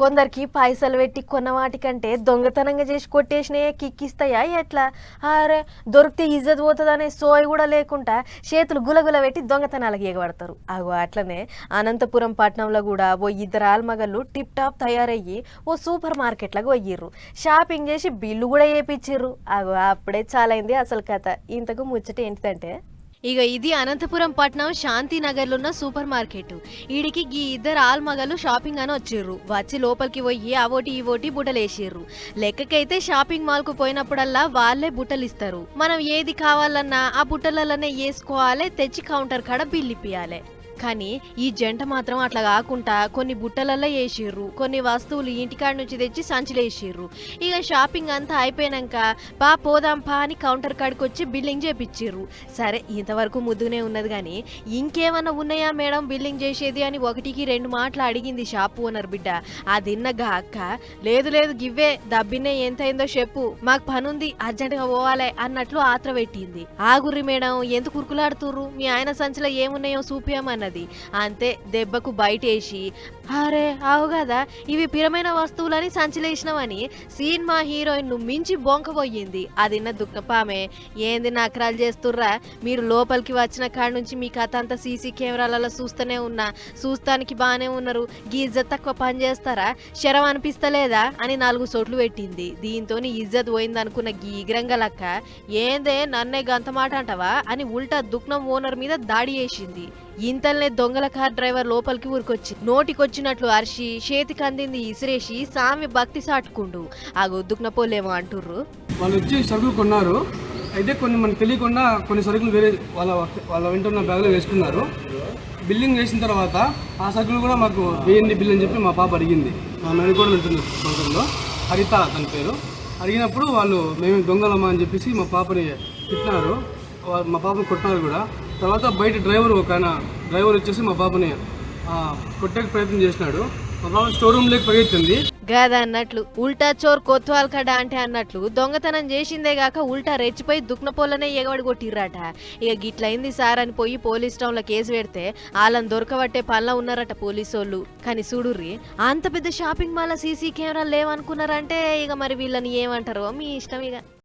కొందరికి పైసలు పెట్టి కొన్న వాటికంటే దొంగతనంగా చేసి కొట్టేసినాయే కిక్కిస్తాయా? ఎట్లా? అరే దొరికితే ఇజ్జత్ పోతుందనే సోయి కూడా లేకుండా చేతులు గులగుల పెట్టి దొంగతనాలకు ఎగబడతారు. అగో అట్లనే అనంతపురం పట్టణంలో కూడా ఓ ఇద్దరు ఆల్మగళ్ళు టిప్ టాప్ తయారయ్యి ఓ సూపర్ మార్కెట్లకు పోయిర్రు. షాపింగ్ చేసి బిల్లు కూడా వేపించిర్రు అగో అప్పుడే చాలైంది అసలు కథ. ఇంతకు ముచ్చట ఏంటిదంటే ఇక ఇది అనంతపురం పట్నం శాంతినగర్లో ఉన్న సూపర్ మార్కెట్. ఈడికి ఈ ఇద్దరు ఆల్మగలు షాపింగ్ అని వచ్చిర్రు. వచ్చి లోపలికి పోయి అవోటి ఇవోటి బుటలేసిర్రు. లెక్కకైతే షాపింగ్ మాల్కు పోయినప్పుడల్లా వాళ్ళే బుట్టలు ఇస్తారు మనం ఏది కావాలన్నా ఆ బుట్టలలోనే వేసుకోవాలి తెచ్చి కౌంటర్ కాడ బిల్లిపియాలి కానీ ఈ జంట మాత్రం అట్లా కాకుండా కొన్ని బుట్టలలో వేసిర్రు కొన్ని వస్తువులు ఇంటికాడ నుంచి తెచ్చి సంచిలో వేసిర్రు. ఇక షాపింగ్ అంతా అయిపోయాక పా పోదాం పా అని కౌంటర్ కాడికి వచ్చి బిల్లింగ్ చేపిచ్చిర్రు. సరే ఇంతవరకు ముద్దునే ఉన్నది కానీ ఇంకేమన్నా ఉన్నాయా మేడం బిల్లింగ్ చేసేది అని ఒకటికి రెండు మాటలు అడిగింది షాప్ ఓనర్ బిడ్డ. అదిన్నగా అక్క లేదు లేదు గివ్వే దబ్బినే ఎంత అయిందో చెప్పు మాకు పనుంది అర్జెంటుగా పోవాలి అన్నట్లు ఆత్ర పెట్టింది. ఆగుర్రి మేడం ఎందుకు కురుకులాడుతుర్రు మీ ఆయన సంచిలో ఏమున్నాయో అన్నది. అంతే దెబ్బకు బయటేసి అరే అవు కదా ఇవి పిరమైన వస్తువులని సంచలేసినవని సినిమా హీరోయిన్ను మించి బొంకపోయింది అదిన్న దుఃఖపామే. ఏంది నకరాలు చేస్తుర్రా? మీరు లోపలికి వచ్చిన కాడ నుంచి మీ కథ అంతా సీసీ కెమెరాలలో చూస్తూనే ఉన్నా. చూస్తానికి బాగానే ఉన్నారు. గీ ఇజ్జత్ తక్కువ పని చేస్తారా? శరం అనిపిస్తలేదా? అని నాలుగు చోట్లు పెట్టింది. దీంతో ఇజ్జత్ పోయింది అనుకున్న గీగ్రంగలక్క ఏందే నన్నే గంత మాట అంటావా? అని ఉల్టా దుఃఖం ఓనర్ మీద దాడి చేసింది. ఇంతల్నే దొంగల కార్ డ్రైవర్ లోపలికి ఊరికొచ్చి నోటికొచ్చినట్లు అరిచి చేతికి అందింది ఇసిరేసి సామి భక్తి సాటుకుండు. ఆ గొద్దుకున పోలేమో అంటుర్రు. వాళ్ళు వచ్చి సరుకులు కొన్నారు. అయితే కొన్ని మనకు తెలియకుండా కొన్ని సరుకులు వేరే వాళ్ళ వాళ్ళ వెంట ఉన్న బ్యాగ్లో వేసుకున్నారు. బిల్లింగ్ వేసిన తర్వాత ఆ సరుకులు కూడా మాకు వేయండి బిల్ అని చెప్పి మా పాప అడిగింది. మా మేనకోడలు ఉంటుంది సొంతంలో హరిత తన పేరు. అడిగినప్పుడు వాళ్ళు మేము దొంగలమ్మా అని చెప్పేసి మా పాపని తిట్టినారు. మా పాపని కొట్టినారు కూడా. తర్వాత బయట డ్రైవర్ ఒక ఆయన డ్రైవర్ వచ్చేసి మా బాబుని ఆ, ప్రయత్నం చేసినాడు. మా స్టోర్ పరిగెత్తింది. గాదా అన్నట్లు ఉల్టా చోర్ కొత్వాల్ కడ అంటే అన్నట్లు దొంగతనం చేసిందే గాక ఉల్టా రెచ్చిపోయి దుక్నపోలనే ఎగబడి కొట్టిర్రాట. ఇక గిట్లయింది సార్ అని పోయి పోలీస్ టౌన్లో కేసు పెడితే వాళ్ళని దొరకబట్టే పనిలో ఉన్నారట పోలీసోళ్ళు. కానీ చూడుర్రి అంత పెద్ద షాపింగ్ మాల్ సీసీ కెమెరాలు లేవనుకున్నారంటే ఇక మరి వీళ్ళని ఏమంటారో? మీ ఇష్టం ఇక.